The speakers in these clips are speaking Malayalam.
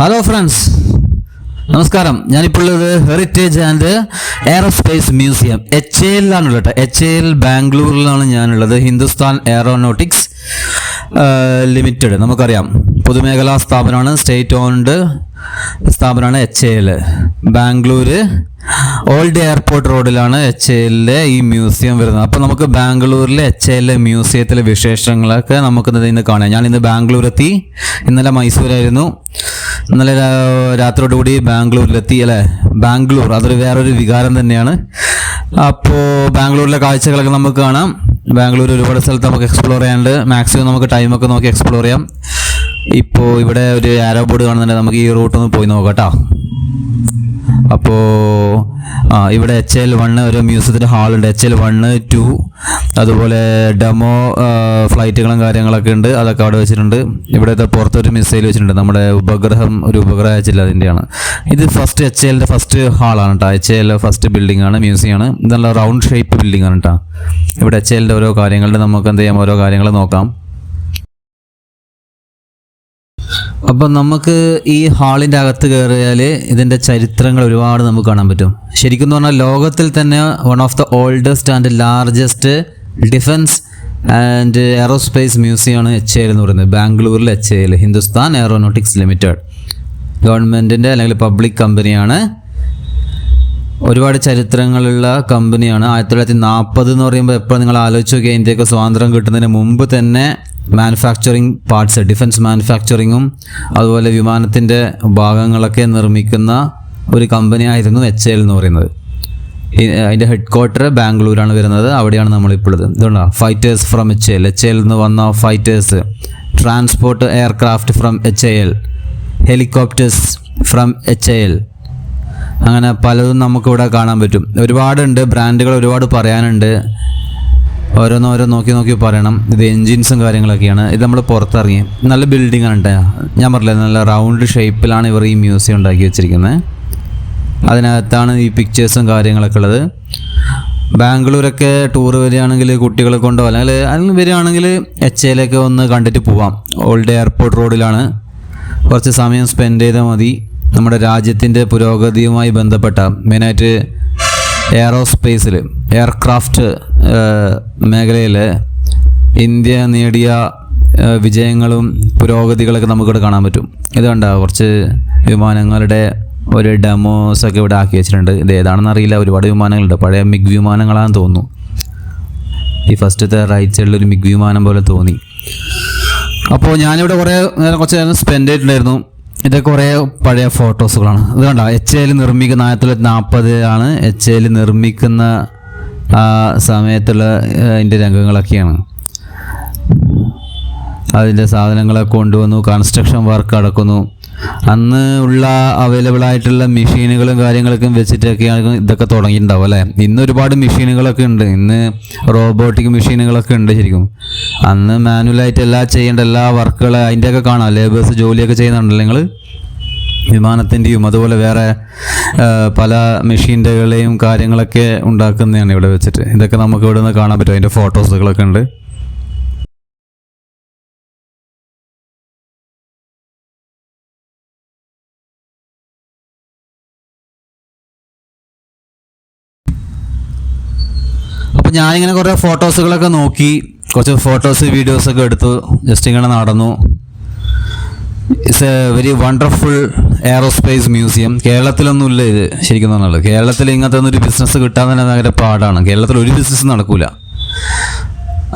ഹലോ ഫ്രണ്ട്സ് നമസ്കാരം. ഞാനിപ്പോൾ ഉള്ളത് heritage and aerospace museum H എല്ലിലാണുള്ളത് കേട്ടോ. എച്ച് എ എൽ ബാംഗ്ലൂരിലാണ് ഞാനുള്ളത്. ഹിന്ദുസ്ഥാൻ എയറോനോട്ടിക്സ് ലിമിറ്റഡ് നമുക്കറിയാം. പൊതുമേഖലാ സ്ഥാപനമാണ് സ്റ്റേറ്റ് ഓൺഡ് സ്ഥാപനമാണ് H A L. Bangalore old airport റോഡിലാണ് എച്ച് എല്ലിലെ ഈ മ്യൂസിയം വരുന്നത്. അപ്പോൾ നമുക്ക് ബാംഗ്ലൂരിലെ എച്ച് എല്ലിലെ മ്യൂസിയത്തിലെ വിശേഷങ്ങളൊക്കെ നമുക്ക് ഇന്ന് കാണാം. ഞാൻ ഇന്ന് ബാംഗ്ലൂർ എത്തി ഇന്നലെ മൈസൂരായിരുന്നു. ഇന്നലെ രാത്രിയോടുകൂടി ബാംഗ്ലൂരിലെത്തി അല്ലേ? ബാംഗ്ലൂർ അതൊരു വേറൊരു വികാരം തന്നെയാണ്. അപ്പോൾ ബാംഗ്ലൂരിലെ കാഴ്ചകളൊക്കെ നമുക്ക് കാണാം. ബാംഗ്ലൂർ ഒരുപാട് സ്ഥലത്ത് നമുക്ക് എക്സ്പ്ലോർ ചെയ്യാനുണ്ട്. മാക്സിമം നമുക്ക് ടൈമൊക്കെ നോക്കി എക്സ്പ്ലോർ ചെയ്യാം. ഇപ്പോൾ ഇവിടെ ഒരു ബോർഡ് കാണുന്നുണ്ട്. നമുക്ക് ഈ റൂട്ടൊന്ന് പോയി നോക്കാം കേട്ടോ. അപ്പോൾ ഇവിടെ എച്ച് എൽ വണ്ണ് ഒരു മ്യൂസിയത്തിന്റെ ഹാളുണ്ട്. എച്ച് എൽ വണ്ണ് ടു അതുപോലെ ഡെമോ ഫ്ലൈറ്റുകളും കാര്യങ്ങളൊക്കെ ഉണ്ട്. അതൊക്കെ അവിടെ വെച്ചിട്ടുണ്ട്. ഇവിടുത്തെ പുറത്തൊരു മിസൈൽ വെച്ചിട്ടുണ്ട്. നമ്മുടെ ഉപഗ്രഹം ഒരു ഉപഗ്രഹം അയച്ചില്ല അതിന്റെയാണ്. ഇത് ഫസ്റ്റ് എച്ച് എല്ലിന്റെ ഫസ്റ്റ് ഹാളാണ് കേട്ടോ എച്ച് എൽ ഫസ്റ്റ് ബിൽഡിംഗ് ആണ് മ്യൂസിയം ആണ്. ഇത് നല്ല റൗണ്ട് ഷേപ്പ് ബിൽഡിംഗ് ആണ് കേട്ടോ ഇവിടെ എച്ച് എല്ലിന്റെ ഓരോ കാര്യങ്ങളുടെ നമുക്ക് എന്ത് ചെയ്യാം? ഓരോ കാര്യങ്ങൾ നോക്കാം. അപ്പം നമുക്ക് ഈ ഹാളിന്റെ അകത്ത് കയറിയാൽ ഇതിന്റെ ചരിത്രങ്ങൾ ഒരുപാട് നമുക്ക് കാണാൻ പറ്റും. ശരിക്കും പറഞ്ഞാൽ ലോകത്തിൽ തന്നെ one of the oldest and largest defence and aerospace മ്യൂസിയമാണ് H L എന്ന് പറയുന്നത്. ബാംഗ്ലൂരിലെ H L Hindustan aeronautics limited ഗവൺമെന്റിന്റെ അല്ലെങ്കിൽ പബ്ലിക് കമ്പനിയാണ് ഒരുപാട് ചരിത്രങ്ങളുള്ള കമ്പനിയാണ് ആയിരത്തി തൊള്ളായിരത്തി നാൽപ്പത് എന്ന് പറയുമ്പോൾ എപ്പോഴും നിങ്ങൾ ആലോചിച്ച് നോക്കിയാൽ ഇന്ത്യയ്ക്ക് സ്വാതന്ത്ര്യം കിട്ടുന്നതിന് മുമ്പ് തന്നെ മാനുഫാക്ചറിങ് പാർട്സ് ഡിഫൻസ് മാനുഫാക്ചറിങ്ങും അതുപോലെ വിമാനത്തിന്റെ ഭാഗങ്ങളൊക്കെ നിർമ്മിക്കുന്ന ഒരു കമ്പനിയായിരുന്നു എച്ച് എൽ എന്ന് പറയുന്നത്. അതിന്റെ ഹെഡ് ക്വാർട്ടർ ബാംഗ്ലൂരാണ് വരുന്നത്. അവിടെയാണ് നമ്മളിപ്പോഴത് ഇതുകൊണ്ടോ fighters from H L H L നിന്ന് വന്ന fighters transport aircraft from H L helicopters from H L അങ്ങനെ പലതും നമുക്കിവിടെ കാണാൻ പറ്റും. ഒരുപാടുണ്ട്. ബ്രാൻഡുകൾ ഒരുപാട് പറയാനുണ്ട്. ഓരോന്ന് ഓരോ നോക്കി നോക്കി പറയണം. ഇത് എൻജിൻസും കാര്യങ്ങളൊക്കെയാണ്. ഇത് നമ്മൾ പുറത്തിറങ്ങി. നല്ല ബിൽഡിംഗ് ആണ് ഞാൻ പറഞ്ഞില്ല നല്ല റൗണ്ട് ഷേപ്പിലാണ് ഇവർ ഈ മ്യൂസിയം ഉണ്ടാക്കി വെച്ചിരിക്കുന്നത് അതിനകത്താണ് ഈ പിക്ചേഴ്സും കാര്യങ്ങളൊക്കെ ഉള്ളത്. ബാംഗ്ലൂരൊക്കെ ടൂർ വരികയാണെങ്കിൽ കുട്ടികളെ കൊണ്ടോ അല്ലെങ്കിൽ അല്ലെങ്കിൽ വരികയാണെങ്കിൽ എച്ച് എയിലൊക്കെ ഒന്ന് കണ്ടിട്ട് പോവാം. ഓൾഡ് എയർപോർട്ട് റോഡിലാണ് കുറച്ച് സമയം സ്പെൻഡ് ചെയ്താൽ മതി. നമ്മുടെ രാജ്യത്തിന്റെ പുരോഗതിയുമായി ബന്ധപ്പെട്ട മെയിനായിട്ട് എയറോസ്പേസിൽ എയർക്രാഫ്റ്റ് മേഖലയിൽ ഇന്ത്യ നേടിയ വിജയങ്ങളും പുരോഗതികളൊക്കെ നമുക്കിവിടെ കാണാൻ പറ്റും. ഇത് കണ്ട കുറച്ച് വിമാനങ്ങളുടെ ഒരു ഡെമോസ് ഒക്കെ ഇവിടെ ആക്കി വെച്ചിട്ടുണ്ട്. ഇത് ഏതാണെന്ന് അറിയില്ല. ഒരുപാട് വിമാനങ്ങളുണ്ട്. പഴയ മിഗ് വിമാനങ്ങളാണെന്ന് തോന്നുന്നു. ഈ ഫസ്റ്റത്തെ റൈറ്റ് സൈഡിൽ ഒരു മിഗ് വിമാനം പോലെ തോന്നി. അപ്പോൾ ഞാനിവിടെ കുറേ നേരം കുറച്ച് നേരം സ്പെൻഡ് ചെയ്തിട്ടുണ്ടായിരുന്നു. ഇതൊക്കെ കുറേ പഴയ ഫോട്ടോസുകളാണ്. ഇത് കണ്ട? എച്ച് എൽ നിർമ്മിക്കുന്ന ആയിരത്തി തൊള്ളായിരത്തി നാൽപ്പത് ആണ്. എച്ച് എൽ നിർമ്മിക്കുന്ന സമയത്തുള്ള അതിന്റെ രംഗങ്ങളൊക്കെയാണ്. അതിന്റെ സാധനങ്ങളൊക്കെ കൊണ്ടുവന്നു കൺസ്ട്രക്ഷൻ വർക്ക് നടക്കുന്നു അന്ന് ഉള്ള അവൈലബിൾ ആയിട്ടുള്ള മെഷീനുകളും കാര്യങ്ങളൊക്കെ വെച്ചിട്ടൊക്കെയാണ് ഇതൊക്കെ തുടങ്ങിയിട്ടുണ്ടാവും അല്ലേ? ഇന്ന് ഒരുപാട് മെഷീനുകളൊക്കെ ഉണ്ട്. ഇന്ന് റോബോട്ടിക് മെഷീനുകളൊക്കെ ഉണ്ട് ശരിക്കും. അന്ന് മാനുവലായിട്ട് എല്ലാം ചെയ്യേണ്ട എല്ലാ വർക്കുകൾ അതിന്റെയൊക്കെ കാണാം. ലേബേഴ്സ് ജോലിയൊക്കെ ചെയ്യുന്നുണ്ടല്ലോ നിങ്ങൾ വിമാനത്തിന്റെയും അതുപോലെ വേറെ പല മെഷീന്റെകളെയും കാര്യങ്ങളൊക്കെ ഉണ്ടാക്കുന്നതാണ് ഇവിടെ വെച്ചിട്ട്. ഇതൊക്കെ നമുക്ക് ഇവിടെ നിന്ന് കാണാൻ പറ്റും. അതിന്റെ ഫോട്ടോസുകളൊക്കെ ഉണ്ട്. ഞാനിങ്ങനെ കുറേ ഫോട്ടോസുകളൊക്കെ നോക്കി. കുറച്ച് ഫോട്ടോസ് വീഡിയോസൊക്കെ എടുത്തു. ജസ്റ്റ് ഇങ്ങനെ നടന്നു. It's a very wonderful aerospace museum കേരളത്തിലൊന്നും ഇല്ല ഇത് ശരിക്കും പറഞ്ഞാൽ കേരളത്തിൽ ഇങ്ങനത്തെ ഒന്നൊരു ബിസിനസ് കിട്ടാൻ തന്നെ ഭയങ്കര പാടാണ്. കേരളത്തിൽ ഒരു ബിസിനസ് നടക്കൂല.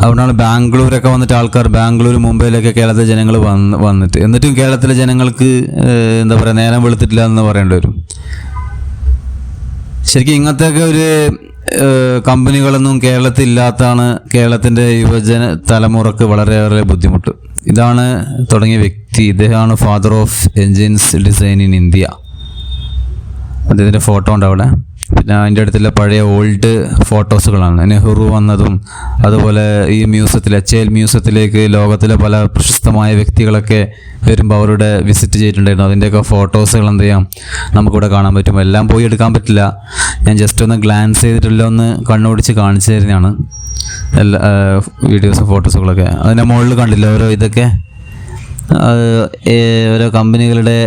അതുകൊണ്ടാണ് ബാംഗ്ലൂരൊക്കെ വന്നിട്ട് ആൾക്കാർ ബാംഗ്ലൂർ മുംബൈയിലൊക്കെ കേരളത്തിലെ ജനങ്ങൾ വന്ന് വന്നിട്ട്. എന്നിട്ടും കേരളത്തിലെ ജനങ്ങൾക്ക് എന്താ പറയുക നേരം വെളുത്തിട്ടില്ല എന്ന് പറയേണ്ടി വരും. ശരിക്കും ഇങ്ങനത്തെയൊക്കെ ഒരു കമ്പനികളൊന്നും കേരളത്തിൽ ഇല്ലാത്തതാണ് കേരളത്തിന്റെ യുവജന തലമുറയ്ക്ക് വളരെയേറെ ബുദ്ധിമുട്ട്. ഇതാണ് തുടങ്ങിയ വ്യക്തി. ഇദ്ദേഹമാണ് father of engines design in India അദ്ദേഹത്തിന്റെ ഫോട്ടോ ഉണ്ട് അവിടെ പിന്നെ അതിന്റെ അടുത്തുള്ള പഴയ ഓൾഡ് ഫോട്ടോസുകളാണ് നെഹ്റു വന്നതും അതുപോലെ ഈ മ്യൂസിയത്തിൽ എച്ച് എൽ മ്യൂസിയത്തിലേക്ക് ലോകത്തിലെ പല പ്രശസ്തമായ വ്യക്തികളൊക്കെ വരുമ്പോൾ അവരുടെ വിസിറ്റ് ചെയ്തിട്ടുണ്ടായിരുന്നു. അതിന്റെയൊക്കെ ഫോട്ടോസുകൾ എന്ത് ചെയ്യാം? നമുക്കിവിടെ കാണാൻ പറ്റും. എല്ലാം പോയി എടുക്കാൻ പറ്റില്ല. ഞാൻ ജസ്റ്റ് ഒന്ന് ഗ്ലാൻസ് ചെയ്തിട്ടില്ല ഒന്ന് കണ്ണോടിച്ച് കാണിച്ചു തരുന്നതാണ്. എല്ലാ വീഡിയോസും ഫോട്ടോസുകളൊക്കെ അതിന്റെ മുകളിൽ കണ്ടില്ല ഓരോ ഇതൊക്കെ? ഓരോ കമ്പനികളുടെ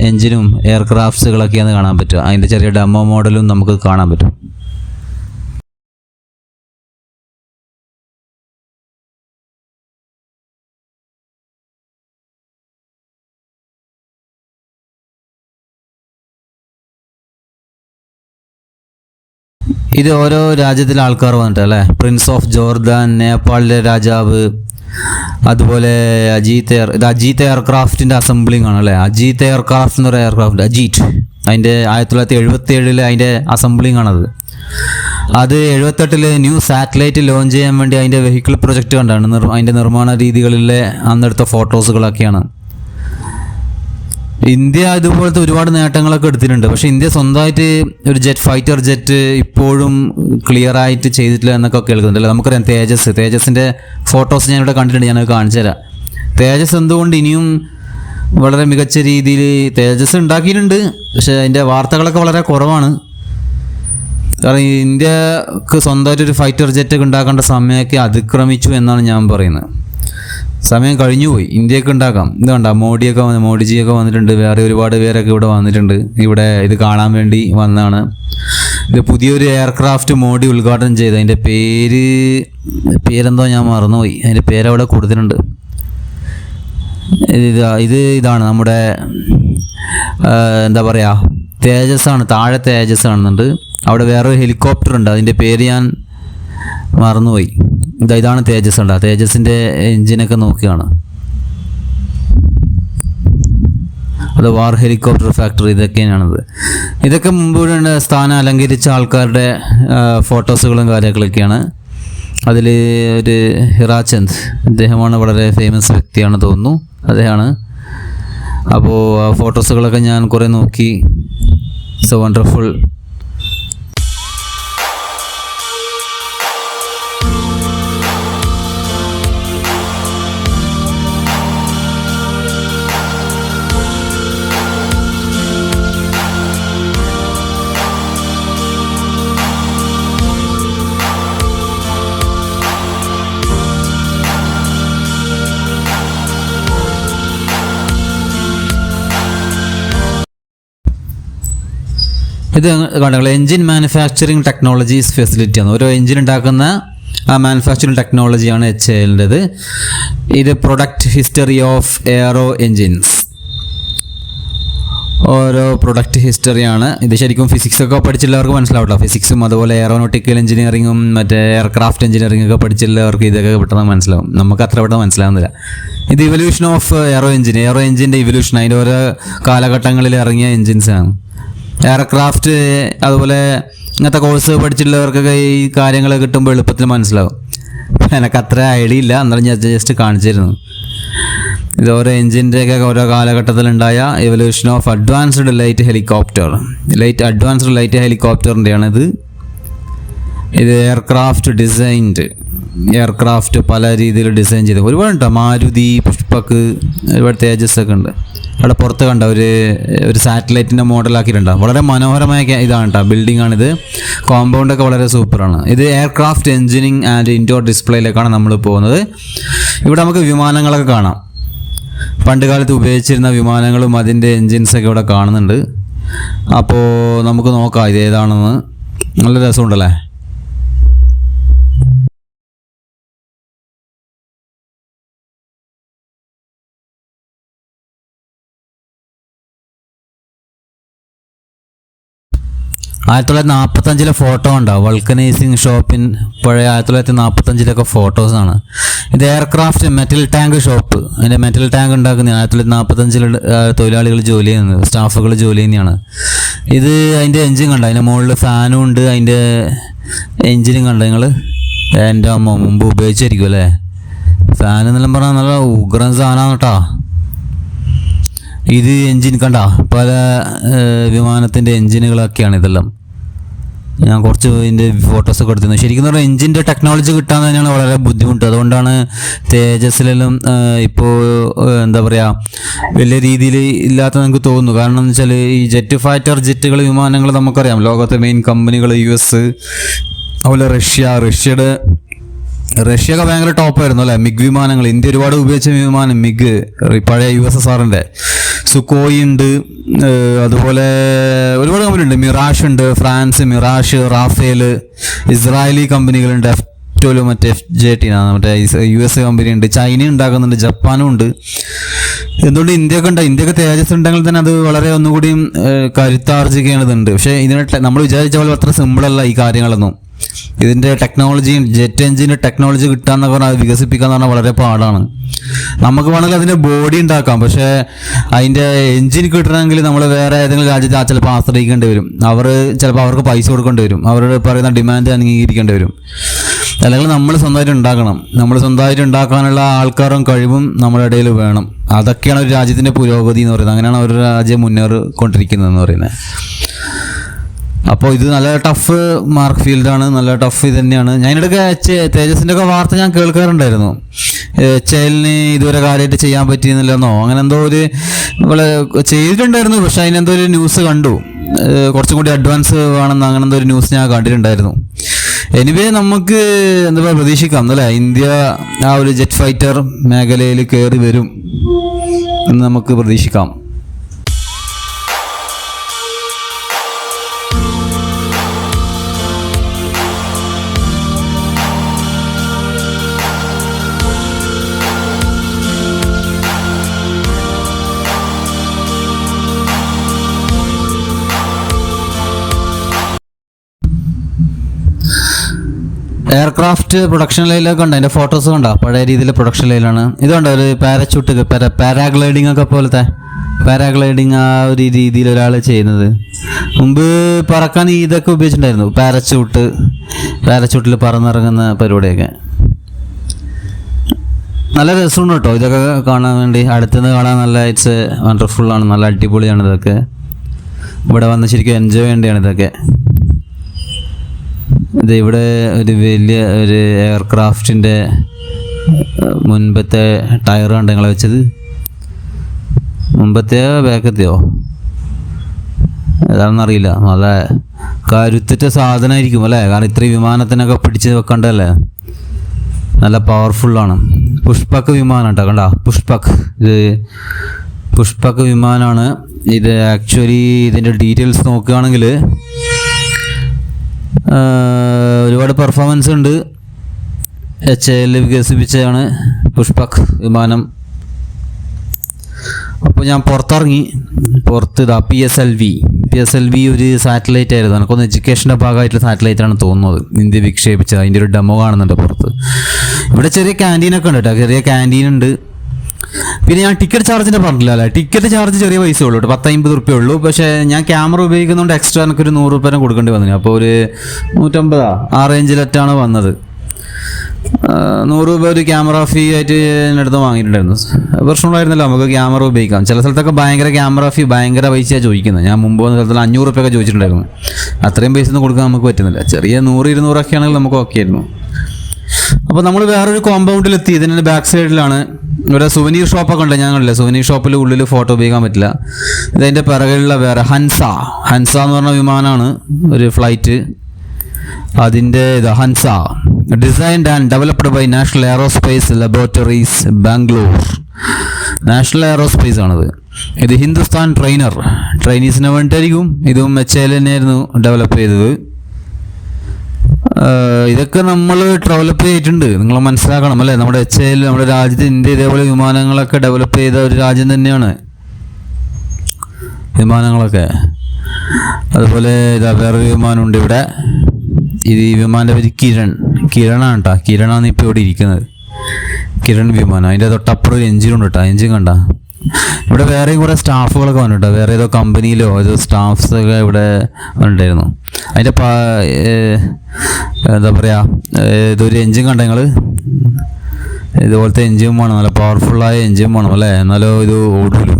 എൻജിനും എയർക്രാഫ്റ്റ്സുകളൊക്കെയാണ് കാണാൻ പറ്റുക. അതിന്റെ ചെറിയ ഡെമോ മോഡലും നമുക്ക് കാണാൻ പറ്റും. ഇത് ഓരോ രാജ്യത്തിലെ ആൾക്കാർ വന്നിട്ടല്ലേ പ്രിൻസ് ഓഫ് ജോർദാൻ നേപ്പാളിലെ രാജാവ് അതുപോലെ അജീത്ത് എയർ ഇത് അജീത്ത് എയർക്രാഫ്റ്റിന്റെ അസംബ്ലിംഗ് ആണ് അല്ലേ? അജീത്ത് എയർക്രാഫ്റ്റ് എന്ന് പറയുന്ന എയർക്രാഫ്റ്റ് അജീറ്റ് അതിന്റെ ആയിരത്തി തൊള്ളായിരത്തി എഴുപത്തി ഏഴിൽ അതിന്റെ അസംബ്ലിംഗ് ആണത്. അത് എഴുപത്തെട്ടിൽ ന്യൂ സാറ്റലൈറ്റ് ലോഞ്ച് ചെയ്യാൻ വേണ്ടി അതിന്റെ വെഹിക്കിൾ പ്രൊജക്റ്റ് കണ്ടാണ്. അതിന്റെ നിർമ്മാണ രീതികളിലെ അന്നെടുത്ത ഫോട്ടോസുകളൊക്കെയാണ്. ഇന്ത്യ ഇതുപോലത്തെ ഒരുപാട് നേട്ടങ്ങളൊക്കെ എടുത്തിട്ടുണ്ട്. പക്ഷെ ഇന്ത്യ സ്വന്തമായിട്ട് ഒരു ജെറ്റ് ഫൈറ്റർ ജെറ്റ് ഇപ്പോഴും ക്ലിയർ ആയിട്ട് ചെയ്തിട്ടില്ല എന്നൊക്കെ കേൾക്കുന്നുണ്ട് അല്ലേ? നമുക്കറിയാം തേജസ്. തേജസിന്റെ ഫോട്ടോസ് ഞാൻ ഇവിടെ കണ്ടിട്ടുണ്ട് ഞാനത് കാണിച്ചു തരാം. തേജസ് എന്തുകൊണ്ട് ഇനിയും വളരെ മികച്ച രീതിയിൽ തേജസ് ഉണ്ടാക്കിയിട്ടുണ്ട്? പക്ഷെ അതിന്റെ വാർത്തകളൊക്കെ വളരെ കുറവാണ്. കാരണം ഇന്ത്യയ്ക്ക് സ്വന്തമായിട്ടൊരു ഫൈറ്റർ ജെറ്റ് ഒക്കെ ഉണ്ടാക്കേണ്ട സമയമൊക്കെ അതിക്രമിച്ചു എന്നാണ് ഞാൻ പറയുന്നത്. സമയം കഴിഞ്ഞു പോയി. ഇന്ത്യയ്ക്ക് ഉണ്ടാക്കാം. ഇത് മോഡിയൊക്കെ വന്ന് മോഡിജിയൊക്കെ വന്നിട്ടുണ്ട്. വേറെ ഒരുപാട് പേരൊക്കെ ഇവിടെ വന്നിട്ടുണ്ട്. ഇവിടെ ഇത് കാണാൻ വേണ്ടി വന്നാണ്. ഇത് പുതിയൊരു എയർക്രാഫ്റ്റ് മോഡി ഉദ്ഘാടനം ചെയ്ത്. അതിന്റെ പേര് പേരെന്തോ ഞാൻ മറന്നുപോയി. അതിന്റെ പേരവിടെ കൊടുത്തിട്ടുണ്ട്. ഇത് ഇത് ഇതാണ് നമ്മുടെ എന്താ പറയുക തേജസ് ആണ് താഴെ തേജസ് കാണുന്നുണ്ട് അവിടെ വേറൊരു ഹെലികോപ്റ്റർ ഉണ്ട്. അതിന്റെ പേര് ഞാൻ മറന്നുപോയി. ഇതാ ഇതാണ് തേജസ് ഉണ്ട തേജസിന്റെ എഞ്ചിനൊക്കെ നോക്കുകയാണ് അത് വാർ ഹെലികോപ്റ്റർ ഫാക്ടറി ഇതൊക്കെയാണത് ഇതൊക്കെ മുമ്പ് സ്ഥാനം അലങ്കരിച്ച ആൾക്കാരുടെ ഫോട്ടോസുകളും കാര്യങ്ങളൊക്കെയാണ്. അതിൽ ഒരു ഹിറാചന്ദ് അദ്ദേഹമാണ് വളരെ ഫേമസ് വ്യക്തിയാണ് തോന്നുന്നു അദ്ദേഹമാണ്. അപ്പോൾ ആ ഫോട്ടോസുകളൊക്കെ ഞാൻ കുറേ നോക്കി. സോ വണ്ടർഫുൾ ഇത് കണ്ടോ എഞ്ചിൻ മാനുഫാക്ചറിങ് ടെക്നോളജീസ് ഫെസിലിറ്റി ആണ്. ഓരോ എഞ്ചിൻ ഉണ്ടാക്കുന്ന ആ മാനുഫാക്ചറിങ് ടെക്നോളജിയാണ് എച്ച് എല്ലിന്റെത് ഇത് product history of aero engines ഓരോ പ്രൊഡക്റ്റ് ഹിസ്റ്ററിയാണ് ഇത് ശരിക്കും ഫിസിക്സ് ഒക്കെ പഠിച്ചുള്ളവർക്ക് മനസ്സിലാവട്ടോ. ഫിസിക്സും അതുപോലെ എയറോനോട്ടിക്കൽ എഞ്ചിനീയറിങ്ങും മറ്റേ എയർക്രാഫ്റ്റ് എഞ്ചിനീയറിംഗ് ഒക്കെ പഠിച്ചുള്ളവർക്ക് ഇതൊക്കെ പെട്ടെന്ന് മനസ്സിലാവും. നമുക്ക് അത്ര പെട്ടെന്ന് മനസ്സിലാവുന്നില്ല. ഇത് evolution of aero engine aero എഞ്ചിന്റെ ഇവല്യൂഷൻ അതിന്റെ ഓരോ കാലഘട്ടങ്ങളിൽ ഇറങ്ങിയ എഞ്ചിൻസ് ആണ്. എയർക്രാഫ്റ്റ് അതുപോലെ ഇങ്ങനത്തെ കോഴ്സ് പഠിച്ചിട്ടുള്ളവർക്കൊക്കെ ഈ കാര്യങ്ങൾ കിട്ടുമ്പോൾ എളുപ്പത്തിൽ മനസ്സിലാവും. എനിക്ക് അത്ര ഐഡിയ ഇല്ല. എന്നാലും ഞാൻ ജസ്റ്റ് കാണിച്ചിരുന്നു. ഇത് ഓരോ എഞ്ചിന്റെയൊക്കെ ഓരോ കാലഘട്ടത്തിലുണ്ടായ evolution of advanced light helicopter light advanced light ഹെലികോപ്റ്ററിന്റെയാണ് ഇത് ഇത് എയർക്രാഫ്റ്റ് ഡിസൈൻഡ് എയർക്രാഫ്റ്റ് പല രീതിയിൽ ഡിസൈൻ ചെയ്ത്. ഒരുപാടുണ്ടോ. മാരുതി പുഷ്പക്ക് ഒരുപാട് തേജസ് ഒക്കെ ഉണ്ട്. അവിടെ പുറത്ത് കണ്ട ഒരു ഒരു സാറ്റലൈറ്റിന്റെ മോഡലാക്കിയിട്ടുണ്ടോ? വളരെ മനോഹരമായ ഇതാണ് കേട്ടോ ബിൽഡിംഗ് ആണിത് കോമ്പൗണ്ടൊക്കെ വളരെ സൂപ്പറാണ്. ഇത് എയർക്രാഫ്റ്റ് എഞ്ചിനീയറിംഗ് ആൻഡ് ഇൻഡോർ ഡിസ്പ്ലേയിലേക്കാണ് നമ്മൾ പോകുന്നത്. ഇവിടെ നമുക്ക് വിമാനങ്ങളൊക്കെ കാണാം. പണ്ട് കാലത്ത് ഉപയോഗിച്ചിരുന്ന വിമാനങ്ങളും അതിന്റെ എൻജിൻസൊക്കെ ഇവിടെ കാണുന്നുണ്ട്. അപ്പോൾ നമുക്ക് നോക്കാം ഇത് ഏതാണെന്ന്. നല്ല രസമുണ്ടല്ലേ? ആയിരത്തി തൊള്ളായിരത്തി നാൽപ്പത്തഞ്ചിലെ ഫോട്ടോ ഉണ്ടാവും വൾക്കനൈസിങ് ഷോപ്പിൻ പഴയ ആയിരത്തി തൊള്ളായിരത്തി നാൽപ്പത്തഞ്ചിലൊക്കെ ഫോട്ടോസാണ് ഇത് എയർക്രാഫ്റ്റ് മെറ്റൽ ടാങ്ക് ഷോപ്പ് അതിന്റെ മെറ്റൽ ടാങ്ക് ഉണ്ടാക്കുന്ന ആയിരത്തി തൊള്ളായിരത്തി നാൽപ്പത്തഞ്ചിൽ തൊഴിലാളികൾ ജോലി ചെയ്യുന്നത്. സ്റ്റാഫുകൾ ജോലി ചെയ്യുന്നതാണ് ഇത് അതിന്റെ എൻജിൻ കണ്ട? അതിന്റെ മുകളിൽ ഫാനും ഉണ്ട്. അതിന്റെ എൻജിനും കണ്ട നിങ്ങൾ എന്റെ അമ്മ മുമ്പ് ഉപയോഗിച്ചായിരിക്കും അല്ലേ? ഫാൻ എന്നെല്ലാം പറഞ്ഞാൽ നല്ല ഉഗ്രൻ സാധനമാണ് കേട്ടോ. ഇത് എൻജിൻ കണ്ട? പല വിമാനത്തിന്റെ എൻജിനുകളൊക്കെയാണ് ഇതെല്ലാം. ഞാൻ കുറച്ച് ഇതിന്റെ ഫോട്ടോസൊക്കെ എടുത്തിരുന്നു. ശരിക്കും പറഞ്ഞാൽ എഞ്ചിന്റെ ടെക്നോളജി കിട്ടാൻ തന്നെയാണ് വളരെ ബുദ്ധിമുട്ട്. അതുകൊണ്ടാണ് തേജസ്സിലെല്ലാം ഇപ്പോൾ എന്താ പറയുക വലിയ രീതിയിൽ ഇല്ലാത്ത നമുക്ക് തോന്നുന്നു. കാരണം എന്ന് വെച്ചാൽ ഈ ജെറ്റ് ഫാറ്റർ ജെറ്റുകൾ വിമാനങ്ങൾ നമുക്കറിയാം. ലോകത്തെ മെയിൻ കമ്പനികൾ യു എസ് അതുപോലെ റഷ്യ. റഷ്യയുടെ റഷ്യയൊക്കെ ഭയങ്കര ടോപ്പായിരുന്നു അല്ലേ? മിഗ് വിമാനങ്ങൾ ഇന്ത്യ ഒരുപാട് ഉപയോഗിച്ച വിമാനം മിഗ് പഴയ യു എസ് എസ് ആറിന്റെ സുക്കോയി ഉണ്ട് അതുപോലെ ഒരുപാട് കമ്പനി ഉണ്ട് മിറാഷ് ഉണ്ട് ഫ്രാൻസ് മിറാഷ് റാഫേൽ ഇസ്രായേലി കമ്പനികളുണ്ട്. എഫ് ടോലും മറ്റേ എഫ് ജെ ടി മറ്റേ യു എസ് കമ്പനി ഉണ്ട് ചൈന ഉണ്ടാക്കുന്നുണ്ട് ജപ്പാനും ഉണ്ട്. എന്തുകൊണ്ട് ഇന്ത്യയൊക്കെ ഉണ്ട് ഇന്ത്യയ്ക്ക് തേജസ് ഉണ്ടെങ്കിൽ തന്നെ അത് വളരെ ഒന്നുകൂടിയും കരുത്താർജിക്കേണ്ടതുണ്ട് പക്ഷേ ഇതിനെ നമ്മൾ വിചാരിച്ച പോലെ അത്ര സിമ്പിളല്ല ഈ കാര്യങ്ങളൊന്നും. ഇതിന്റെ ടെക്നോളജി ജെറ്റ് എഞ്ചിന്റെ ടെക്നോളജി കിട്ടാന്നൊക്കെ പറഞ്ഞാൽ അത് വികസിപ്പിക്കുക എന്ന് പറഞ്ഞാൽ വളരെ പാടാണ്. നമുക്ക് വേണമെങ്കിൽ അതിന്റെ ബോഡി ഉണ്ടാക്കാം പക്ഷേ അതിന്റെ എഞ്ചിൻ കിട്ടണമെങ്കിൽ നമ്മൾ വേറെ ഏതെങ്കിലും രാജ്യത്തെ ചിലപ്പോൾ ആശ്രയിക്കേണ്ടി വരും. അവർ ചിലപ്പോൾ അവർക്ക് പൈസ കൊടുക്കേണ്ടി വരും. അവരുടെ പറയുന്ന ഡിമാൻഡ് അംഗീകരിക്കേണ്ടി വരും. അല്ലെങ്കിൽ നമ്മൾ സ്വന്തമായിട്ട് ഉണ്ടാക്കണം. നമ്മൾ സ്വന്തമായിട്ട് ഉണ്ടാക്കാനുള്ള ആൾക്കാരും കഴിവും നമ്മുടെ ഇടയിൽ വേണം. അതൊക്കെയാണ് ഒരു രാജ്യത്തിന്റെ പുരോഗതി എന്ന് പറയുന്നത്. അങ്ങനെയാണ് ഒരു രാജ്യം മുന്നേറിക്കൊണ്ടിരിക്കുന്നതെന്ന് പറയുന്നത്. അപ്പോൾ ഇത് നല്ല ടഫ് മാർക്ക് ഫീൽഡാണ് നല്ല ടഫ് ഇത് തന്നെയാണ്. ഞാനിടയ്ക്ക് തേജസിന്റെ ഒക്കെ വാർത്ത ഞാൻ കേൾക്കാറുണ്ടായിരുന്നു. ചേലിന് ഇതുവരെ കാര്യമായിട്ട് ചെയ്യാൻ പറ്റിയെന്നില്ലെന്നോ അങ്ങനെ എന്തോ ഒരു ചെയ്തിട്ടുണ്ടായിരുന്നു പക്ഷെ അതിനെന്തോ ഒരു ന്യൂസ് കണ്ടു. കുറച്ചും കൂടി അഡ്വാൻസ് വേണമെന്ന് അങ്ങനെ എന്തോ ഒരു ന്യൂസ് ഞാൻ കണ്ടിട്ടുണ്ടായിരുന്നു. എനിവേ നമുക്ക് എന്താ പറയുക പ്രതീക്ഷിക്കാം. അല്ലേ? ഇന്ത്യ ആ ഒരു ജെറ്റ് ഫൈറ്റർ മേഖലയിൽ കയറി വരും എന്ന് നമുക്ക് പ്രതീക്ഷിക്കാം. എയർക്രാഫ്റ്റ് പ്രൊഡക്ഷൻ ലൈനിലൊക്കെ ഉണ്ട്. അതിന്റെ ഫോട്ടോസ് കണ്ടോ? പഴയ രീതിയിൽ പ്രൊഡക്ഷൻ ലൈനാണ് ഇതുണ്ട് ഒരു പാരച്യൂട്ട് പാര പാരാഗ്ലൈഡിംഗ് ഒക്കെ പോലത്തെ പാരാഗ്ലൈഡിങ് ആ ഒരു രീതിയിൽ ഒരാൾ ചെയ്യുന്നത്. മുമ്പ് പറക്കാൻ ഇതൊക്കെ ഉപയോഗിച്ചിട്ടുണ്ടായിരുന്നു. പാരച്യൂട്ട് പാരച്യൂട്ടിൽ പറന്നിറങ്ങുന്ന പരിപാടിയൊക്കെ. നല്ല രസമുണ്ട് കേട്ടോ ഇതൊക്കെ കാണാൻ വേണ്ടി. അടുത്തുനിന്ന് കാണാൻ നല്ല ഇറ്റ്സ് വണ്ടർഫുൾ ആണ്. നല്ല അടിപൊളിയാണ് ഇതൊക്കെ. ഇവിടെ വന്ന് ശരിക്കും എൻജോയ് ചെയ്യേണ്ടതാണ് ഇതൊക്കെ. ഇവിടെ ഒരു വലിയ ഒരു എയർക്രാഫ്റ്റിന്റെ മുൻപത്തെ ടയർ കണ്ട് നിങ്ങളെ വെച്ചത്? മുമ്പത്തെയോ ബാക്കത്തെയോ? ഏതാണെന്നറിയില്ല നല്ല കരുത്തിട്ട സാധനമായിരിക്കും അല്ലേ? കാരണം ഇത്രയും വിമാനത്തിനൊക്കെ പിടിച്ച് വെക്കണ്ടല്ലേ? നല്ല പവർഫുള്ളാണ്. പുഷ്പക് വിമാനം കേട്ടോ കണ്ട? പുഷ്പക്. ഇത് പുഷ്പക് വിമാനമാണ് ഇത് ആക്ച്വലി ഇതിന്റെ ഡീറ്റെയിൽസ് നോക്കുകയാണെങ്കിൽ ഒരുപാട് പെർഫോമൻസ് ഉണ്ട്. എച്ച് എൽ വികസിപ്പിച്ചതാണ് പുഷ്പക് വിമാനം. അപ്പോൾ ഞാൻ പുറത്തിറങ്ങി. പുറത്ത് ഇതാ P S L V. P S L V ഒരു സാറ്റലൈറ്റ് ആയിരുന്നു. എനിക്കൊന്ന് എഡ്യൂക്കേഷന്റെ ഭാഗമായിട്ടുള്ള ആണ് തോന്നുന്നത്. ഇന്ത്യ വിക്ഷേപിച്ചത്. അതിന്റെ ഒരു ഡെമോ കാണുന്നുണ്ട് പുറത്ത്. ഇവിടെ ചെറിയ ക്യാന്റീനൊക്കെ ഉണ്ട് കേട്ടോ. ചെറിയ ക്യാന്റീൻ ഉണ്ട്. പിന്നെ ഞാൻ ടിക്കറ്റ് ചാർജിന്റെ പറഞ്ഞില്ല അല്ലേ? ടിക്കറ്റ് ചാർജ് ചെറിയ പൈസ ഉള്ളൂ കേട്ടോ. പത്തമ്പത് റുപ്യ ഉള്ളൂ. പക്ഷേ ഞാൻ ക്യാമറ ഉപയോഗിക്കുന്നതുകൊണ്ട് എക്സ്ട്രാ എനിക്ക് ഒരു നൂറ് റുപ്യ കൊടുക്കേണ്ടി വന്നു അപ്പോൾ ഒരു നൂറ്റമ്പതാ? ആ റേഞ്ചിലറ്റാണ് വന്നത്. നൂറ് രൂപ ഒരു ക്യാമറ ഫീ ആയിട്ട് അടുത്ത് വാങ്ങിയിട്ടുണ്ടായിരുന്നു. പ്രശ്നമുണ്ടായിരുന്നല്ലോ നമുക്ക് ക്യാമറ ഉപയോഗിക്കാം. ചില സ്ഥലത്തൊക്കെ ഭയങ്കര ക്യാമറ ഫീ ഭയങ്കര പൈസയാണ് ചോദിക്കുന്നത്. ഞാൻ മുമ്പ് വന്ന സ്ഥലത്തിൽ അഞ്ഞൂറ് റുപ്യൊക്കെ ചോദിച്ചിട്ടുണ്ടായിരുന്നു. അത്രയും പൈസ ഒന്നും കൊടുക്കാൻ നമുക്ക് പറ്റുന്നില്ല. ചെറിയ നൂറ് ഇരുന്നൂറൊക്കെ ആണെങ്കിൽ നമുക്ക് ഓക്കെ ആയിരുന്നു. അപ്പോൾ നമ്മൾ വേറൊരു കോമ്പൗണ്ടിലെത്തി ഇതിന്റെ ബാക്ക് സൈഡിലാണ് ഇവിടെ സുവനീർ ഷോപ്പൊക്കെ ഉണ്ട്. ഞങ്ങളില്ല സുവനീർ ഷോപ്പിൽ ഉള്ളിൽ ഫോട്ടോ ഉപയോഗിക്കാൻ പറ്റില്ല. ഇതതിന്റെ പിറകിലുള്ള വേറെ ഹൻസ. ഹൻസ എന്ന് പറഞ്ഞ വിമാനമാണ് ഒരു ഫ്ലൈറ്റ് അതിന്റെ ഇത് Hansa. Designed and developed by national aerospace laboratories Bangalore national aerospace ആണത്. ഇത് ഹിന്ദുസ്ഥാൻ ട്രെയിനർ ട്രെയിനീസിന് വേണ്ടിയിട്ടായിരിക്കും ഇതും എച്ച് എൽ തന്നെയായിരുന്നു ഡെവലപ്പ് ചെയ്തത്. ഇതൊക്കെ നമ്മൾ ഡെവലപ്പ് ചെയ്തിട്ടുണ്ട്. നിങ്ങൾ മനസ്സിലാക്കണം അല്ലേ? നമ്മുടെ എച്ച് എൽ നമ്മുടെ രാജ്യത്ത് ഇന്ത്യ ഇതേപോലെ വിമാനങ്ങളൊക്കെ ഡെവലപ്പ് ചെയ്ത ഒരു രാജ്യം തന്നെയാണ്. വിമാനങ്ങളൊക്കെ. അതുപോലെ ഇതാ വേറൊരു വിമാനമുണ്ട് ഇവിടെ. ഇത് ഈ വിമാനത്തെ പേര് കിരൺ. കിരണാണ് കേട്ടോ. കിരണാണ് ഇപ്പോൾ ഇവിടെ ഇരിക്കുന്നത്. കിരൺ വിമാനം. അതിന്റെ തൊട്ടപ്പുറം ഒരു എഞ്ചിനുണ്ട് കേട്ടോ. എഞ്ചിൻ കണ്ട. ഇവിടെ വേറെയും കുറേ സ്റ്റാഫുകളൊക്കെ വന്നു കേട്ടോ. വേറെ ഏതോ കമ്പനിയിലോ ഏതോ സ്റ്റാഫ്സൊക്കെ ഇവിടെ ഉണ്ടായിരുന്നു അതിന്റെ പാ എന്താ പറയുക ഇതൊരു എഞ്ചിൻ കണ്ട നിങ്ങൾ ഇതുപോലത്തെ എഞ്ചിൻ വേണം നല്ല പവർഫുള്ളായ എഞ്ചിൻ വേണം അല്ലേ? എന്നാലോ ഇത് ഓടുള്ളൂ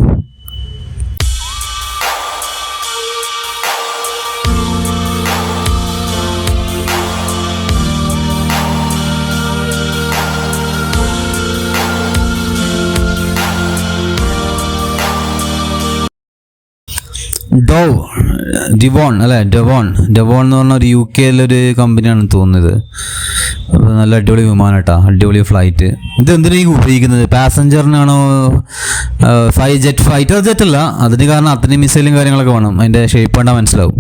ഡോവ് ഡിവോൺ അല്ലേ? ഡെവോൺ. ഡെവോൺ എന്ന് പറഞ്ഞ ഒരു യു കെയിലൊരു കമ്പനിയാണ് തോന്നുന്നത്. അപ്പോൾ നല്ല അടിപൊളി വിമാനം കേട്ടോ അടിപൊളി ഫ്ലൈറ്റ്. ഇത് എന്തിനാണ് ഉപയോഗിക്കുന്നത്? പാസഞ്ചറിനാണോ ഫൈവ് ജെറ്റ് ഫൈറ്റർ ജെറ്റ് അല്ല അതിന് കാരണം അത്രയും മിസൈലും കാര്യങ്ങളൊക്കെ വേണം. അതിന്റെ ഷേപ്പ് കണ്ടാൽ മനസ്സിലാവും.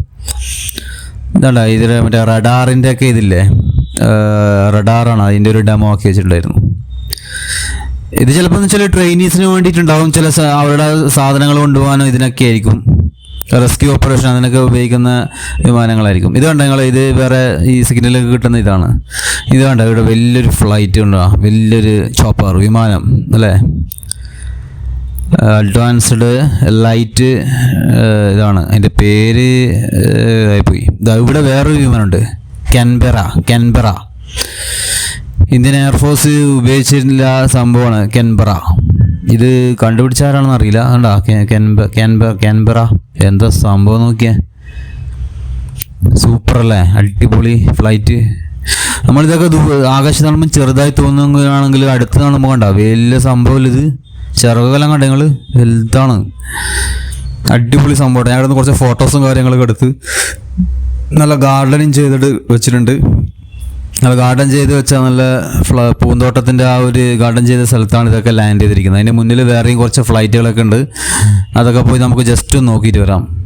ഇതാണ്ട ഇതിൽ മറ്റേ റഡാറിന്റെ ഒക്കെ ഇതില്ലേ? റഡാറാണ് അതിന്റെ ഒരു ഡെമോ ഒക്കെ വെച്ചിട്ടുണ്ടായിരുന്നു. ഇത് ചിലപ്പോൾ വെച്ചാൽ ട്രെയിനീസിന് വേണ്ടിയിട്ടുണ്ടാവും ചില അവരുടെ സാധനങ്ങൾ കൊണ്ടുപോകാനോ ഇതിനൊക്കെ ആയിരിക്കും. റെസ്ക്യൂ ഓപ്പറേഷൻ അതിനൊക്കെ ഉപയോഗിക്കുന്ന വിമാനങ്ങളായിരിക്കും. ഇത് കണ്ട നിങ്ങൾ ഇത് വേറെ ഈ സിഗ്നലൊക്കെ കിട്ടുന്ന ഇതാണ്. ഇത് കണ്ട? ഇവിടെ വലിയൊരു ഫ്ലൈറ്റ് ഉണ്ടോ? വലിയൊരു ചോപ്പർ വിമാനം അല്ലേ? അഡ്വാൻസ്ഡ് ലൈറ്റ് ഇതാണ്. അതിന്റെ പേര് ആയിപ്പോയി. ദാ ഇവിടെ വേറൊരു വിമാനമുണ്ട്. കെൻബെറ കെൻബെറ ഇന്ത്യൻ എയർഫോഴ്സ് ഉപയോഗിച്ചിരുന്നില്ല സംഭവമാണ് കെൻബറ. ഇത് കണ്ടുപിടിച്ച ആരാണെന്ന് അറിയില്ല. കണ്ടാ കെൻബ കെൻബ കെൻബറ. എന്താ സംഭവം നോക്കിയേ. സൂപ്പർ അല്ലേ? അടിപൊളി ഫ്ലൈറ്റ് നമ്മളിതൊക്കെ ആകാശം കാണുമ്പോൾ ചെറുതായി തോന്നുകയാണെങ്കിൽ അടുത്ത് കാണുമ്പോൾ കണ്ട. വലിയ സംഭവം ഇത്. ചെറുകലം കണ്ട ഞങ്ങൾ വലുതാണ്. അടിപൊളി സംഭവം ഞാൻ കുറച്ച് ഫോട്ടോസും കാര്യങ്ങളൊക്കെ എടുത്ത് നല്ല ഗാർഡനിങ് ചെയ്തിട്ട് വെച്ചിട്ടുണ്ട്. നല്ല ഗാർഡൻ ചെയ്ത് വെച്ച നല്ല ഫ്ല പൂന്തോട്ടത്തിന്റെ ആ ഒരു ഗാർഡൻ ചെയ്ത സ്ഥലത്താണ് ഇതൊക്കെ ലാൻഡ് ചെയ്തിരിക്കുന്നത്. അതിന്റെ മുന്നിൽ വേറെയും കുറച്ച് ഫ്ലൈറ്റുകളൊക്കെ ഉണ്ട്. അതൊക്കെ പോയി നമുക്ക് ജസ്റ്റ് നോക്കിയിട്ട് വരാം.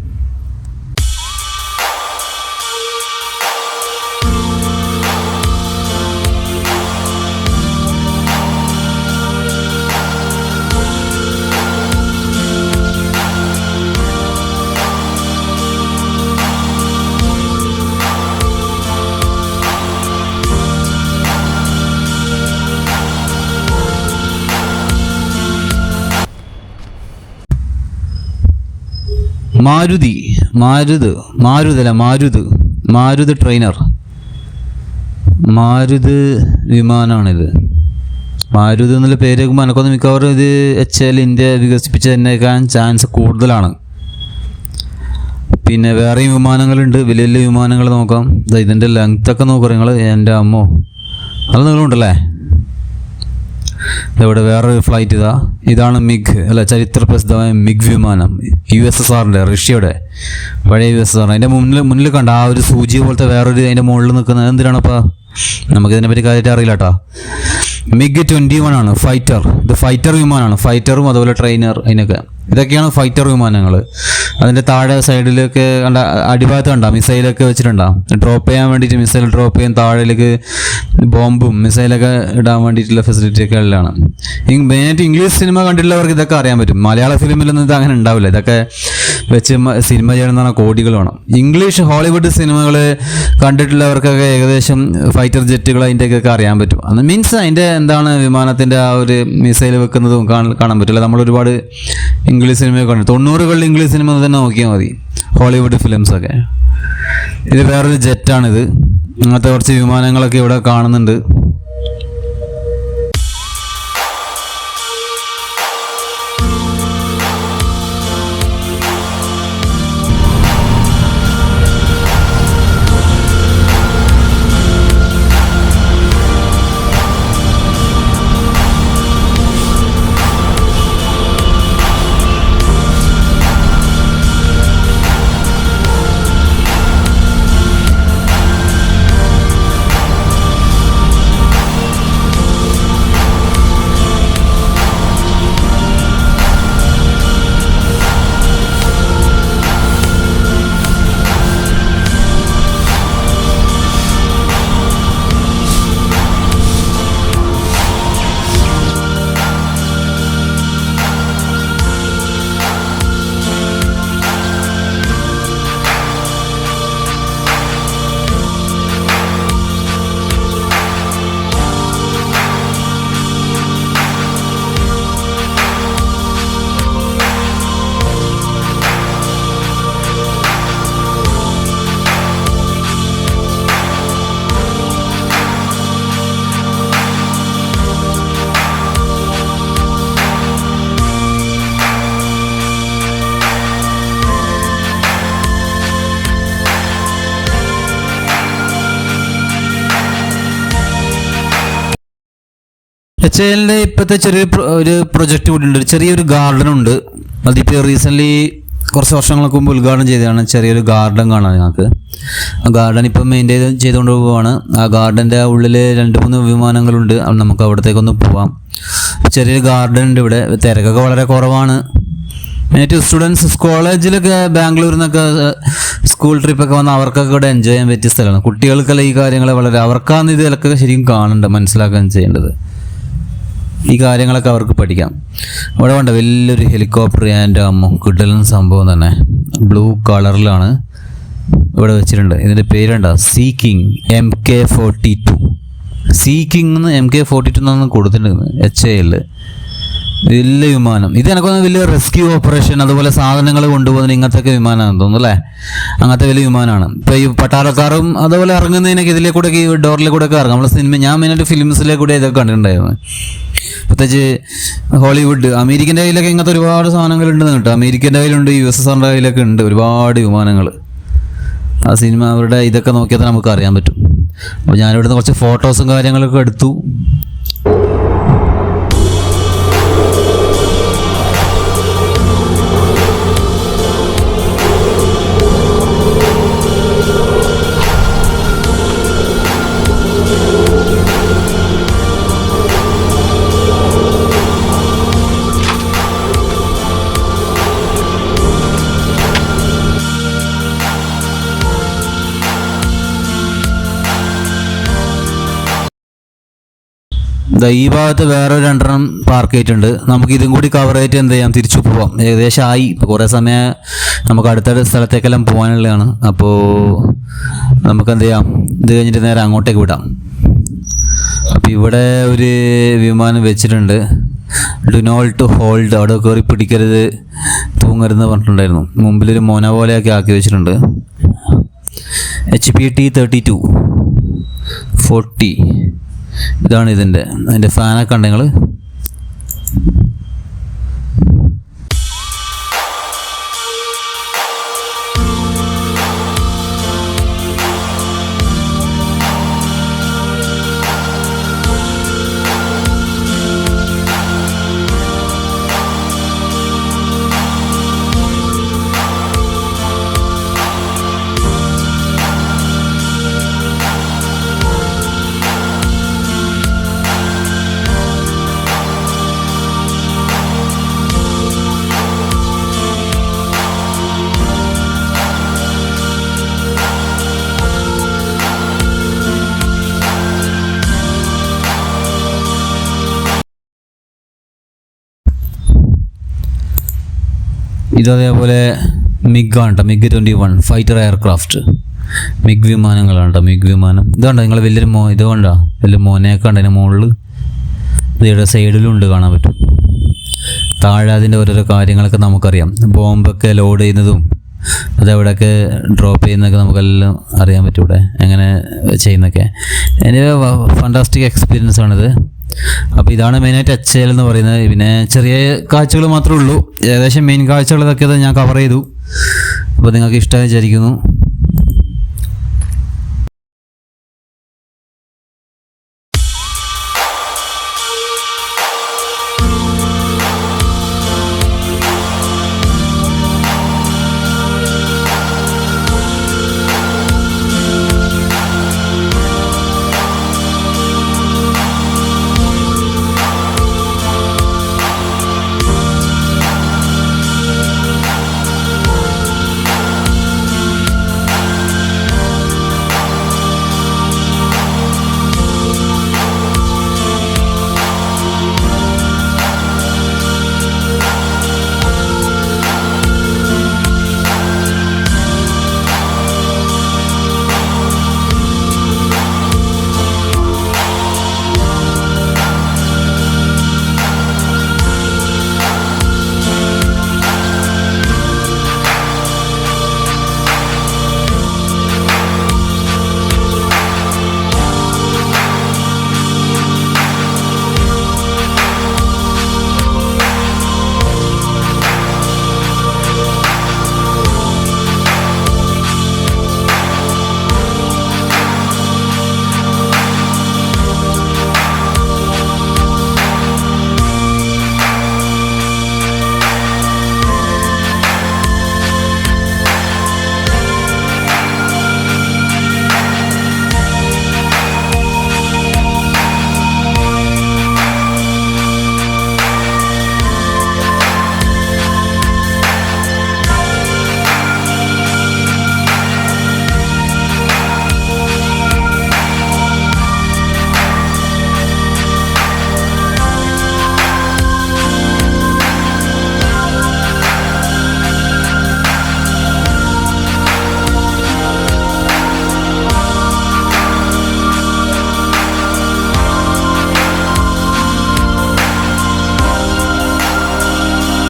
മാരുതി മാരുത് മാരുതല്ല മാരുത് മാരുത് ട്രെയിനർ മാരുത് വിമാനമാണിത് മാരുത് എന്നുള്ള പേര് എനിക്കൊന്ന് മിക്കവാറും ഇത് എച്ച് എൽ ഇന്ത്യ വികസിപ്പിച്ച് തന്നെക്കാൻ ചാൻസ് കൂടുതലാണ്. പിന്നെ വേറെയും വിമാനങ്ങളുണ്ട് വലിയ വലിയ വിമാനങ്ങൾ നോക്കാം. ഇതിന്റെ ലെങ്ത്തൊക്കെ നോക്കുക നിങ്ങൾ എന്റെ അമ്മോ. അത് നിങ്ങളുണ്ടല്ലേ? ഇവിടെ വേറൊരു ഫ്ലൈറ്റ് ഇതാ. ഇതാണ് മിഗ് അല്ല ചരിത്ര പ്രസിദ്ധമായ മിഗ് വിമാനം. യു എസ് എസ് ആറിന്റെ റഷ്യയുടെ. പഴയ യു എസ് എസ് ആർ അതിന്റെ മുന്നിൽ മുന്നിൽ കണ്ട ആ ഒരു സൂചി പോലത്തെ വേറൊരു അതിന്റെ മുകളിൽ നിൽക്കുന്നത് എന്തിനാണപ്പോൾ നമുക്കിതിനെ പറ്റി കാര്യമായിട്ട് അറിയില്ല കേട്ടോ മിഗ് ട്വന്റി വൺ ആണ് ഫൈറ്റർ. ഇത് ഫൈറ്റർ വിമാനമാണ്. ഫൈറ്ററും അതുപോലെ ട്രെയിനർ അതിനൊക്കെ. ഇതൊക്കെയാണ് ഫൈറ്റർ വിമാനങ്ങൾ അതിന്റെ താഴെ സൈഡിലൊക്കെ കണ്ട അടിഭാഗത്ത് കണ്ട മിസൈലൊക്കെ വെച്ചിട്ടുണ്ടാകും ഡ്രോപ്പ് ചെയ്യാൻ വേണ്ടിയിട്ട് മിസൈൽ ഡ്രോപ്പ് ചെയ്യാൻ താഴേക്ക് ബോംബും മിസൈലൊക്കെ ഇടാൻ വേണ്ടിയിട്ടുള്ള ഫെസിലിറ്റി ഒക്കെ ഉള്ളതാണ്. മെയിനായിട്ട് ഇംഗ്ലീഷ് സിനിമ കണ്ടിട്ടുള്ളവർക്ക് ഇതൊക്കെ അറിയാൻ പറ്റും. മലയാള ഫിലിമിലൊന്നും ഇത് അങ്ങനെ ഉണ്ടാവില്ല. ഇതൊക്കെ വെച്ച് സിനിമ ചെയ്യണമെന്ന് പറഞ്ഞാൽ കോടികൾ വേണം. ഇംഗ്ലീഷ് ഹോളിവുഡ് സിനിമകൾ കണ്ടിട്ടുള്ളവർക്കൊക്കെ ഏകദേശം ഫൈറ്റർ ജെറ്റുകൾ അതിന്റെയൊക്കെ അറിയാൻ പറ്റും. അത് മീൻസ് അതിന്റെ എന്താണ് വിമാനത്തിന്റെ ആ ഒരു മിസൈൽ വെക്കുന്നതും കാണാൻ പറ്റില്ല. നമ്മൾ ഒരുപാട് ഇംഗ്ലീഷ് സിനിമയെ കണ്ടു തൊണ്ണൂറുകളിൽ ഇംഗ്ലീഷ് സിനിമ തന്നെ നോക്കിയാൽ മതി. ഹോളിവുഡ് ഫിലിംസൊക്കെ ഇത് വേറൊരു ജെറ്റാണിത് അങ്ങനത്തെ കുറച്ച് വിമാനങ്ങളൊക്കെ ഇവിടെ കാണുന്നുണ്ട്. എച്ച് എല്ലിന്റെ ഇപ്പോഴത്തെ ചെറിയ ഒരു പ്രൊജക്റ്റ് കൂടി ഉണ്ട്. ചെറിയൊരു ഗാർഡൻ ഉണ്ട്. അതിപ്പോൾ റീസെന്റ്ലി കുറച്ച് വർഷങ്ങൾക്ക് മുമ്പ് ഉദ്ഘാടനം ചെയ്തതാണ് ചെറിയൊരു ഗാർഡൻ കാണാൻ ഞങ്ങൾക്ക്. ആ ഗാർഡൻ ഇപ്പം മെയിന്റെയിൻ ചെയ്തുകൊണ്ട് പോവുകയാണ് ആ ഗാർഡന്റെ ഉള്ളിൽ രണ്ട് മൂന്ന് വിമാനങ്ങളുണ്ട്. നമുക്ക് അവിടത്തേക്കൊന്ന് പോവാം. ചെറിയൊരു ഗാർഡൻ ഉണ്ട് ഇവിടെ. തിരക്കൊക്കെ വളരെ കുറവാണ്. മെയിനായിട്ട് സ്റ്റുഡൻസ് കോളേജിലൊക്കെ ബാംഗ്ലൂരിൽ നിന്നൊക്കെ സ്കൂൾ ട്രിപ്പൊക്കെ വന്ന് അവർക്കൊക്കെ ഇവിടെ എൻജോയ് ചെയ്യാൻ പറ്റിയ സ്ഥലമാണ്. കുട്ടികൾക്കെല്ലാം ഈ കാര്യങ്ങളെ വളരെ അവർക്കാണ് ഇതിലൊക്കെ ശരിക്കും കാണേണ്ടത് മനസ്സിലാക്കാൻ ചെയ്യേണ്ടത്. ഈ കാര്യങ്ങളൊക്കെ അവർക്ക് പഠിക്കാം. ഇവിടെ വേണ്ട വലിയൊരു ഹെലികോപ്റ്റർ ആൻഡ് അമ്മ കിട്ടലും സംഭവം തന്നെ. ബ്ലൂ കളറിലാണ് ഇവിടെ വെച്ചിട്ടുണ്ട്. ഇതിന്റെ പേരുണ്ട sea king M K forty two sea king എന്ന് എം കെ ഫോർട്ടി ടു എന്നാണ് കൊടുത്തിട്ടുണ്ട് എച്ച് എ എല്ല് വലിയ വിമാനം. ഇത് എനിക്കൊന്ന് വലിയ റെസ്ക്യൂ ഓപ്പറേഷൻ അതുപോലെ സാധനങ്ങൾ കൊണ്ടുപോകുന്ന ഇങ്ങനത്തെ വിമാനമാണെന്ന് തോന്നുന്നു അല്ലേ? അങ്ങനത്തെ വലിയ വിമാനമാണ്. ഇപ്പോൾ ഈ പട്ടാളക്കാരും അതുപോലെ ഇറങ്ങുന്നതിനൊക്കെ ഇതിലെ കൂടെ ഈ ഡോറിലെ കൂടെ ഒക്കെ ഇറങ്ങും. നമ്മൾ സിനിമ ഞാൻ മെയിനായിട്ട് ഫിലിംസിലെ കൂടെ ഇതൊക്കെ കണ്ടിട്ടുണ്ടായിരുന്നു. പ്രത്യേകിച്ച് ഹോളിവുഡ് അമേരിക്കന്റെ കയ്യിലൊക്കെ ഇങ്ങനത്തെ ഒരുപാട് സാധനങ്ങൾ ഉണ്ടെന്ന് കേട്ടോ. അമേരിക്കന്റെ കയ്യിലുണ്ട് യു എസ് എസ് ആറിന്റെ കയ്യിലൊക്കെ ഉണ്ട് ഒരുപാട് വിമാനങ്ങൾ ആ സിനിമ അവരുടെ ഇതൊക്കെ നോക്കിയാൽ തന്നെ നമുക്ക് അറിയാൻ പറ്റും. അപ്പോൾ ഞാനിവിടുന്ന് കുറച്ച് ഫോട്ടോസും കാര്യങ്ങളൊക്കെ എടുത്തു. ഈ ഭാഗത്ത് വേറെ രണ്ടെണ്ണം പാർക്ക് ചെയ്തിട്ടുണ്ട്. നമുക്ക് ഇതും കൂടി കവർ ചെയ്തിട്ട് എന്ത് ചെയ്യാം? തിരിച്ചു പോവാം. ഏകദേശം ആയി ഇപ്പോൾ കുറേ സമയം നമുക്ക് അടുത്ത സ്ഥലത്തേക്കെല്ലാം പോകാനുള്ളതാണ്. അപ്പോൾ നമുക്ക് എന്ത് ചെയ്യാം? ഇത് കഴിഞ്ഞിട്ട് നേരെ അങ്ങോട്ടേക്ക് വിടാം. അപ്പോൾ ഇവിടെ ഒരു വിമാനം വെച്ചിട്ടുണ്ട്. ഡു ടു ഹോൾഡ് അവിടെ കയറി പിടിക്കരുത് തൂങ്ങരുതെന്ന് പറഞ്ഞിട്ടുണ്ടായിരുന്നു. മുമ്പിലൊരു മോന പോലെയൊക്കെ ആക്കി വെച്ചിട്ടുണ്ട്. H P T thirty two forty ഇതാണ് ഇതിന്റെ അതിന്റെ ഫാനൊക്കെ ഉണ്ട് നിങ്ങൾ ഇത് അതേപോലെ മിഗ് ആണ് കേട്ടോ MiG twenty one fighter aircraft MiG വിമാനങ്ങളാണ് കേട്ടോ മിഗ് വിമാനം. ഇതുണ്ടോ? നിങ്ങൾ വലിയൊരു മോ ഇത് കണ്ടോ വലിയ മോനെയൊക്കെ ഉണ്ട്? അതിന്റെ മുകളിൽ ഇതിയുടെ സൈഡിലും ഉണ്ട് കാണാൻ പറ്റും. താഴെ അതിന്റെ ഓരോരോ കാര്യങ്ങളൊക്കെ നമുക്കറിയാം. ബോംബൊക്കെ ലോഡ് ചെയ്യുന്നതും അതെവിടെയൊക്കെ ഡ്രോപ്പ് ചെയ്യുന്നതൊക്കെ നമുക്കെല്ലാം അറിയാൻ പറ്റും ഇവിടെ. എങ്ങനെ ചെയ്യുന്നൊക്കെ എന്റെ ഫണ്ടാസ്റ്റിക് എക്സ്പീരിയൻസ് ആണിത്. അപ്പോൾ ഇതാണ് മെയിനായിട്ട് എച്ച് എൽ എന്ന് പറയുന്നത്. പിന്നെ ചെറിയ കാഴ്ചകൾ മാത്രമേ ഉള്ളൂ. ഏകദേശം മെയിൻ കാഴ്ചകൾ ഇതൊക്കെ ഞാൻ കവർ ചെയ്തു. അപ്പോൾ നിങ്ങൾക്ക് ഇഷ്ടമായി വിചാരിക്കുന്നു.